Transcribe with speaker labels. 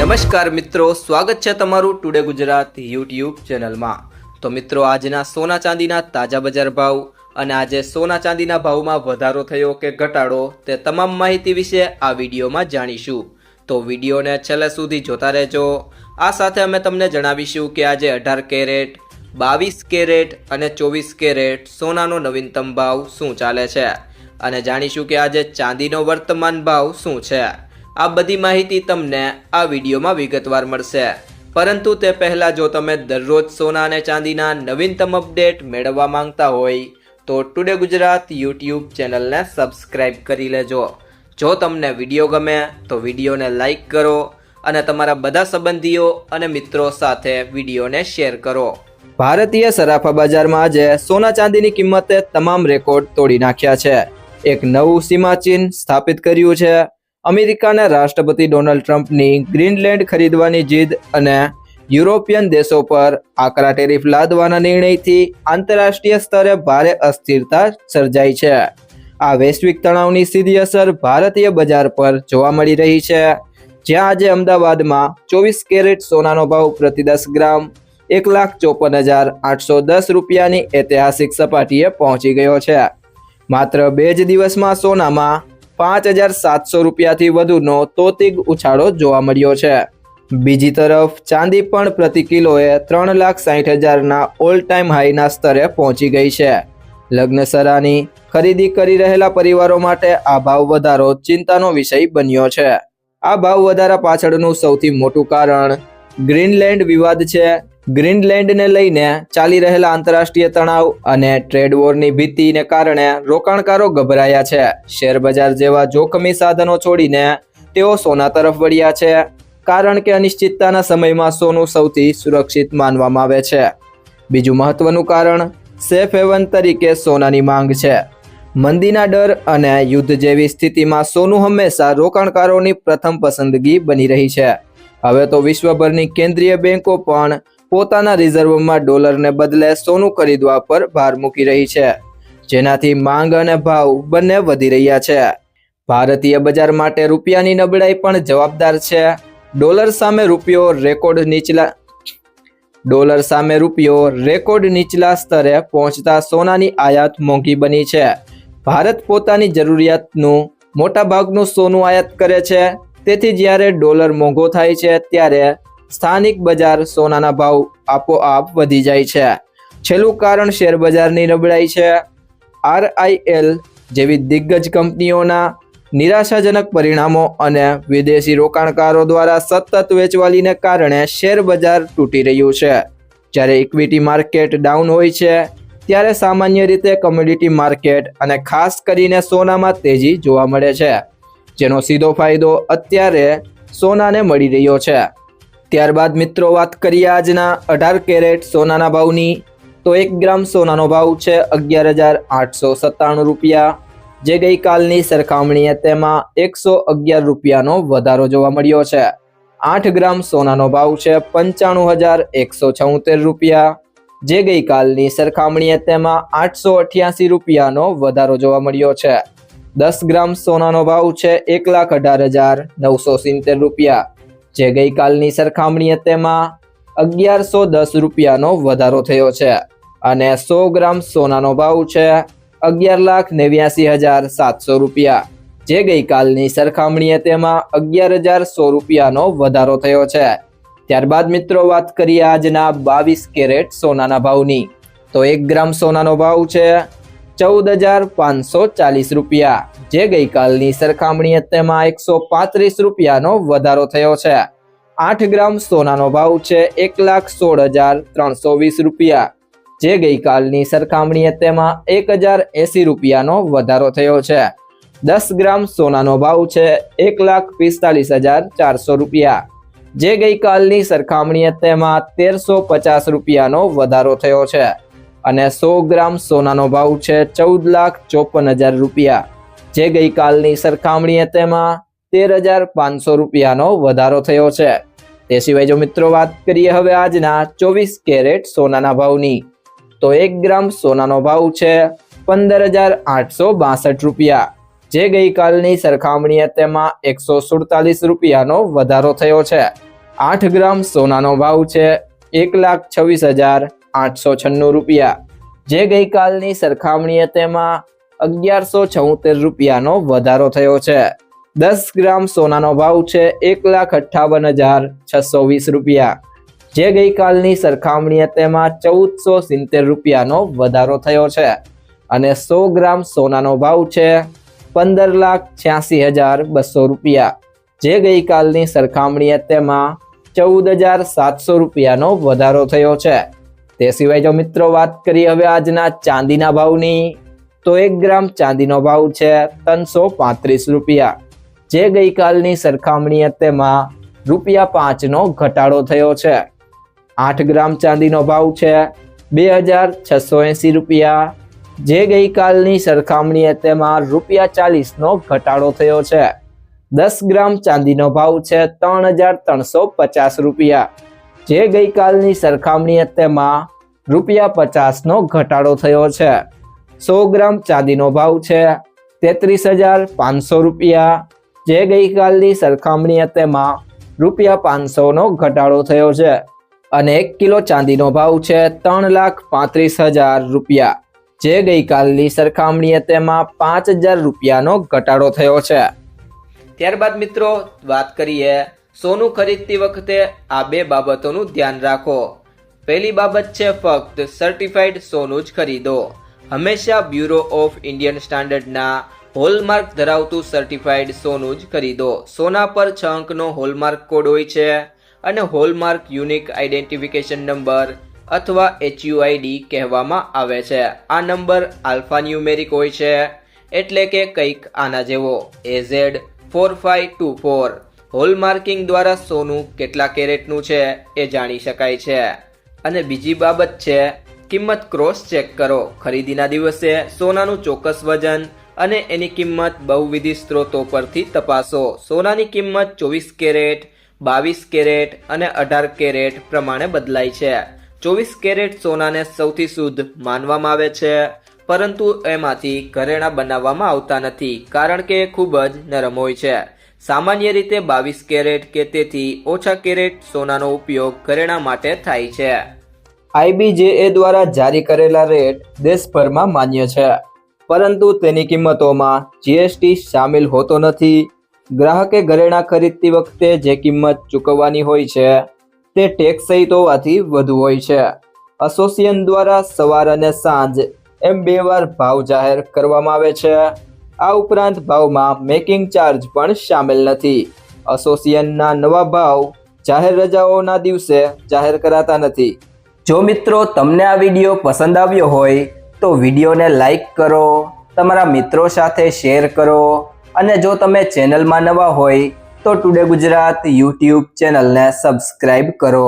Speaker 1: નમસ્કાર મિત્રો, સ્વાગત છે તમારું ટુડે ગુજરાત યુટ્યુબ ચેનલમાં. તો મિત્રો, આજના સોના ચાંદીના તાજા બજાર ભાવ અને આજે સોના ચાંદીના ભાવમાં વધારો થયો કે ઘટાડો તે તમામ માહિતી વિશે આ વિડીયોમાં જાણીશું. તો વિડીયોને છેલ્લે સુધી જોતા રહેજો. આ સાથે અમે તમને જણાવીશું કે આજે અઢાર કેરેટ, બાવીસ કેરેટ અને ચોવીસ કેરેટ સોનાનો નવીનતમ ભાવ શું ચાલે છે? અને જાણીશું કે આજે ચાંદીનો વર્તમાન ભાવ શું છે? આ બધી માહિતી તમને આ વિડીયોમાં વિગતવાર મળશે. પરંતુ તે પહેલાં જો તમે દરરોજ સોના અને ચાંદીના નવીનતમ અપડેટ મેળવવા માંગતા હોય, તો ટુડે ગુજરાત યુટ્યુબ ચેનલને સબસ્ક્રાઇબ કરી લેજો. જો તમને વીડિયો ગમે, તો વિડીયોને લાઈક કરો અને તમારા બધા સંબંધીઓ અને મિત્રો સાથે વિડીયોને શેર કરો. ભારતીય સરાફા બજારમાં આજે સોના ચાંદીની કિંમતે તમામ રેકોર્ડ તોડી નાખ્યા છે. એક નવું સીમાચિહ્ન સ્થાપિત કર્યું છે. અમેરિકાના રાષ્ટ્રપતિ ડોનાલ્ડ ટ્રમ્પની ગ્રીનલેન્ડ ખરીદવાની જીદ અને યુરોપિયન દેશો પર આકરા ટેરિફ લાદવાના નિર્ણયથી આંતરરાષ્ટ્રીય સ્તરે ભારે અસ્થિરતા સર્જાઈ છે. આ વૈશ્વિક તણાવની સીધી અસર ભારતીય બજાર પર જોવા મળી રહી છે. જ્યાં આજે અમદાવાદમાં ચોવીસ કેરેટ સોનાનો ભાવ પ્રતિ દસ ગ્રામ એક લાખ ચોપન હજાર આઠસો દસ રૂપિયાની ઐતિહાસિક સપાટીએ પહોંચી ગયો છે. માત્ર બે જ દિવસમાં સોનામાં પાંચ હજાર સાતસો રૂપિયાથી વધુનો તોતિગ ઉછાળો જોવા મળ્યો છે. બીજી તરફ, ચાંદી પણ પ્રતિ કિલોએ ત્રણ લાખ સાઠ હજારના ઓલ ટાઈમ હાઈના સ્તરે પહોંચી ગઈ છે. લગ્નસરાની ખરીદી કરી રહેલા પરિવારો માટે આ ભાવ વધારો ચિંતાનો વિષય બન્યો છે. આ ભાવ વધારા પાછળનું સૌથી મોટું કારણ ગ્રીનલેન્ડ વિવાદ છે. ગ્રીનલેન્ડને લઈને ચાલી રહેલા આંતરરાષ્ટ્રીય તણાવ અને ટ્રેડ વોરની ભીતિને કારણે રોકાણકારો ગભરાયા છે. શેરબજાર જેવા જોખમી સાધનો છોડીને તેઓ સોના તરફ વળ્યા છે, કારણ કે અનિશ્ચિતતાના સમયમાં સોનું સૌથી સુરક્ષિત માનવામાં આવે છે. બીજું મહત્વનું કારણ સેફ હેવન તરીકે સોનાની માંગ છે. મંદીના ડર અને યુદ્ધ જેવી સ્થિતિમાં સોનું હંમેશા રોકાણકારોની પ્રથમ પસંદગી બની રહી છે. હવે તો વિશ્વભરની કેન્દ્રીય બેન્કો પણ પોતાના રિઝર્વમાં ડોલરને બદલે સોનું ખરીદવા પર ભાર મૂકી રહી છે. જેનાથી માંગ અને ભાવ બંને વધી રહ્યા છે. ભારતીય બજાર માટે રૂપિયાની નબળાઈ પણ જવાબદાર છે. ડોલર સામે રૂપિયો રેકોર્ડ નીચલા ડોલર સામે રૂપિયો રેકોર્ડ નીચલા સ્તરે પહોંચતા સોનાની આયાત મોંઘી બની છે. ભારત પોતાની જરૂરિયાતનું મોટા ભાગનું સોનું આયાત કરે છે. તેથી જ્યારે ડોલર મોંઘો થાય છે, ત્યારે સ્થાનિક બજાર સોનાના ભાવ આપોઆપ વધી જાય છે. છેલ્લું કારણ શેર બજારની નબળાઈ છે. આરઆઈએલ જેવી દિગ્ગજ કંપનીઓના નિરાશાજનક પરિણામો અને વિદેશી રોકાણકારો દ્વારા સતત વેચવાલીને કારણે શેર બજાર તૂટી રહ્યું છે. જ્યારે ઇક્વિટી માર્કેટ ડાઉન હોય છે, ત્યારે સામાન્ય રીતે કોમોડિટી માર્કેટ અને ખાસ કરીને સોનામાં તેજી જોવા મળે છે, જેનો સીધો ફાયદો અત્યારે સોનાને મળી રહ્યો છે. ત્યારબાદ મિત્રો વાત કરીએ આજના અઢાર કેરેટ સોનાના ભાવની, તો એક ગ્રામ સોનાનો ભાવ છે અગિયાર હજાર આઠસો સત્તાણું રૂપિયા. જે ગઈકાલની સરખામણીએ તેમાં એકસો અગિયાર રૂપિયાનો વધારો જોવા મળ્યો છે. આઠ ગ્રામ સોનાનો ભાવ છે પંચાણું હજાર એકસો છોતેર રૂપિયા. જે ગઈકાલની સરખામણીએ તેમાં આઠસો અઠ્યાસી રૂપિયાનો વધારો જોવા મળ્યો છે. દસ ગ્રામ સોનાનો ભાવ છે એક લાખ અઢાર હજાર નવસો સિત્તેર રૂપિયા. જે ગઈકાલની સરખામણીએ તેમાં અગિયારસો દસ રૂપિયાનો વધારો થયો છે અને સો ગ્રામ સોનાનો ભાવ છે અગિયાર લાખ નેવ્યાસી હજાર સાતસો રૂપિયા. જે ગઈકાલની સરખામણીએ તેમાં અગિયાર હજાર સો રૂપિયાનો વધારો થયો છે. ત્યારબાદ મિત્રો વાત કરીએ આજના બાવીસ કેરેટ સોનાના ભાવની. તો એક ગ્રામ સોનાનો ભાવ છે ચૌદ હજાર પાંચસો ચાલીસ રૂપિયા, જે ગઈકાલની સરખામણીએ તેમાં એકસો પાંત્રીસ રૂપિયાનો વધારો થયો છે. આઠ ગ્રામ સોનાનો ભાવ છે એક લાખ સોળ હજાર ત્રણસો વીસ રૂપિયા, જે ગઈકાલની સરખામણીએ તેમાં એક હજાર એંસી રૂપિયાનો વધારો થયો છે. દસ ગ્રામ સોનાનો ભાવ છે એક લાખ પિસ્તાલીસ હજાર ચારસો રૂપિયા, જે ગઈકાલની સરખામણીએ તેમાં તેરસો પચાસ રૂપિયાનો વધારો થયો છે. અને સો ગ્રામ સોનાનો ભાવ છે ચૌદ લાખ ચોપન હજાર રૂપિયા. જે ગઈકાલની સરખામણીએ તેમાં તેર હજાર પાંચસો રૂપિયાનો વધારો થયો છે. તે સિવાય જો મિત્રો વાત કરીએ હવે આજના ચોવીસ કેરેટ સોનાના ભાવની, તો એક ગ્રામ સોનાનો ભાવ છે પંદર હજાર આઠસો બાસઠ રૂપિયા. જે ગઈકાલની સરખામણીએ તેમાં એકસો સુડતાલીસ રૂપિયાનો વધારો થયો છે. આઠ ગ્રામ સોનાનો ભાવ છે એક લાખ છવ્વીસ હજાર આઠસો છન્નું રૂપિયા. જે ગઈકાલની સરખામણીએ તેમાં અગિયારસો છોતેર રૂપિયાનો વધારો થયો છે. દસ ગ્રામ સોનાનો ભાવ છે એક લાખ અઠ્ઠાવન હજાર છસો વીસ રૂપિયા. જે ગઈકાલની સરખામણીએ તેમાં ચૌદસો સિત્તેર રૂપિયાનો વધારો થયો છે અને સો ગ્રામ સોનાનો ભાવ છે પંદર લાખ છ્યાસી હજાર બસો રૂપિયા. જે ગઈકાલની સરખામણીએ તેમાં ચૌદ હજાર સાતસો રૂપિયાનો વધારો થયો છે. તે સિવાય જો મિત્રો વાત કરીએ હવે આજના ચાંદીના ભાવની, તો એક ગ્રામ ચાંદીનો ભાવ છે ત્રણસો પાંત્રીસ રૂપિયા. જે ગઈકાલની સરખામણીએ તેમાં રૂપિયા પાંચનો ઘટાડો થયો છે. આઠ ગ્રામ ચાંદીનો ભાવ છે બે હજાર છસો એંસી રૂપિયા. જે ગઈકાલની સરખામણીએ તેમાં રૂપિયા ચાલીસનો ઘટાડો થયો છે. દસ ગ્રામ ચાંદીનો ભાવ છે ત્રણ હજાર ત્રણસો પચાસ રૂપિયા. જે ગઈકાલની સરખામણીએ તેમાં રૂપિયા પચાસનો ઘટાડો થયો છે. સો ગ્રામ ચાંદીનો ભાવ છે. તેત્રીસ હજાર પાંચસો રૂપિયા. જે ગઈકાલની સરખામણીએ તેમાં રૂપિયા પાંચસોનો ઘટાડો થયો છે. અને એક કિલો ચાંદીનો ભાવ છે ત્રણ લાખ પાંત્રીસ હજાર રૂપિયા. જે ગઈકાલની સરખામણીએ તેમાં પાંચ હજાર રૂપિયાનો ઘટાડો થયો છે. ત્યારબાદ મિત્રો વાત કરીએ સોનું ખરીદતી વખતે આ બે બાબતોનું ધ્યાન રાખો. પહેલી બાબત છે, ફક્ત સર્ટિફાઈડ સોનું જ ખરીદો. હંમેશા બ્યુરો ઓફ ઇન્ડિયન સ્ટાન્ડર્ડના હોલમાર્ક ધરાવતું સર્ટિફાઈડ સોનું જ ખરીદો. સોના પર છ અંકનો હોલમાર્ક કોડ હોય છે અને હોલમાર્ક યુનિક આઈડેન્ટિફિકેશન નંબર અથવા એચયુઆઈડી કહેવામાં આવે છે. આ નંબર આલ્ફાન્યુમેરિક હોય છે એટલે કે કંઈક આના જેવો. AZ four five two four hallmarking દ્વારા સોનું કેટલા કેરેટનું છે એ જાણી શકાય છે. અને બીજી બાબત છે, કિંમત ક્રોસ ચેક કરો. ખરીદીના દિવસે સોનાનું ચોક્કસ વજન અને એની કિંમત બહુવિધ સ્ત્રોતો પરથી તપાસો. સોનાની કિંમત ચોવીસ કેરેટ, બાવીસ કેરેટ અને અઢાર કેરેટ પ્રમાણે બદલાય છે. ચોવીસ કેરેટ સોનાને સૌથી શુદ્ધ માનવામાં આવે છે, પરંતુ એમાંથી ઘરેણાં બનાવવામાં આવતા નથી, કારણ કે ખૂબ જ નરમ હોય છે. સામાન્ય રીતે બાવીસ કેરેટ કે તેથી ઓછા કેરેટ સોનાનો ઉપયોગ ઘરેણાં માટે થાય છે. આઈબીજેએ દ્વારા જારી કરેલા રેટ દેશભરમાં માન્ય છે. પરંતુ તેની કિંમતોમાં જીએસટી સામેલ હોતો નથી. ગ્રાહકે ઘરેણાં ખરીદતી વખતે જે કિંમત ચૂકવવાની હોય છે, તે ટેક્સ સહિત હોવાથી વધુ હોય છે. એસોસિએશન દ્વારા સવાર અને સાંજ એમ બે વાર ભાવ જાહેર કરવામાં આવે છે. આ ઉપરાંત ભાવમાં મેકિંગ ચાર્જ પણ સામેલ નથી. એસોસિએશનના નવા ભાવ જાહેર રજાઓના દિવસે જાહેર કરાતા નથી. જો મિત્રો તમને આ વીડિયો પસંદ આવ્યો હોય, તો વિડીયોને લાઈક કરો, તમારા મિત્રો સાથે શેર કરો અને જો તમે ચેનલમાં નવા હોય, તો ટુડે ગુજરાત યુટ્યુબ ચેનલને સબસ્ક્રાઈબ કરો.